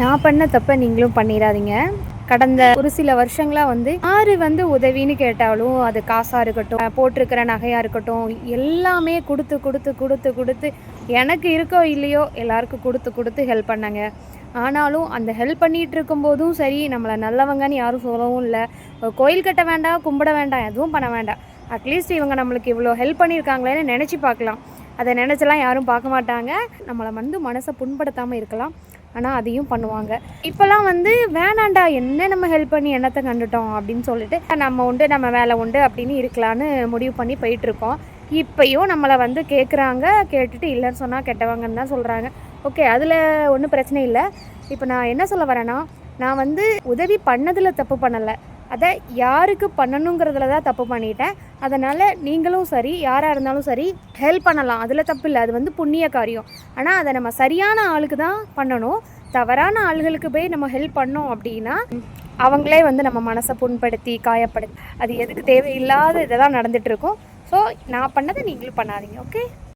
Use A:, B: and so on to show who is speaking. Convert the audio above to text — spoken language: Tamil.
A: நான் பண்ண தப்பை நீங்களும் பண்ணிடாதீங்க. கடந்த ஒரு சில வருஷங்களா வந்து யாரு வந்து உதவின்னு கேட்டாலும் அது காசாக இருக்கட்டும் போட்டிருக்கிற நகையா இருக்கட்டும் எல்லாமே கொடுத்து கொடுத்து கொடுத்து கொடுத்து எனக்கு இருக்கோ இல்லையோ எல்லாருக்கும் கொடுத்து கொடுத்து ஹெல்ப் பண்ணாங்க. ஆனாலும் அந்த ஹெல்ப் பண்ணிட்டு இருக்கும்போதும் சரி நம்மளை நல்லவங்கன்னு யாரும் சொல்லவும் இல்லை. கோயில் கட்ட வேண்டாம் கும்பிட வேண்டாம் எதுவும் பண்ண வேண்டாம். அட்லீஸ்ட் இவங்க நம்மளுக்கு இவ்வளோ ஹெல்ப் பண்ணியிருக்காங்களேன்னு நினச்சி பார்க்கலாம். அதை நினச்சலாம் யாரும் பார்க்க மாட்டாங்க. நம்மளை வந்து மனசை புண்படுத்தாமல் இருக்கலாம். ஆனால் அதையும் பண்ணுவாங்க. இப்போல்லாம் வந்து வேணாண்டா என்ன நம்ம ஹெல்ப் பண்ணி என்னத்தை கண்டுட்டோம்? அப்படின்னு சொல்லிட்டு நம்ம உண்டு நம்ம வேலை உண்டு அப்படின்னு இருக்கலான்னு முடிவு பண்ணி போயிட்டுருக்கோம். இப்போயும் நம்மளை வந்து கேட்குறாங்க கேட்டுட்டு இல்லைன்னு சொன்னால் கெட்டவங்கன்னு தான் சொல்கிறாங்க ஓகே அதில் ஒன்றும் பிரச்சனை இல்லை. இப்போ நான் என்ன சொல்ல வரேன்னா நான் வந்து உதவி பண்ணதில் தப்பு பண்ணலை. அதை யாருக்கு பண்ணணுங்கிறதுல தான் தப்பு பண்ணிட்டேன். அதனால் நீங்களும் சரி யாராக இருந்தாலும் சரி ஹெல்ப் பண்ணலாம். அதில் தப்பு இல்லை. அது வந்து புண்ணிய காரியம். ஆனால் அதை நம்ம சரியான ஆளுக்கு தான் பண்ணணும். தவறான ஆளுகளுக்கு போய் நம்ம ஹெல்ப் பண்ணோம் அப்படின்னா அவங்களே வந்து நம்ம மனசை புண்படுத்தி காயப்படுத்தி அது எதுக்கு தேவையில்லாத இதெல்லாம் நடந்துட்டு இருக்கும். ஸோ நான் பண்ணதை நீங்களும் பண்ணாதீங்க ஓகே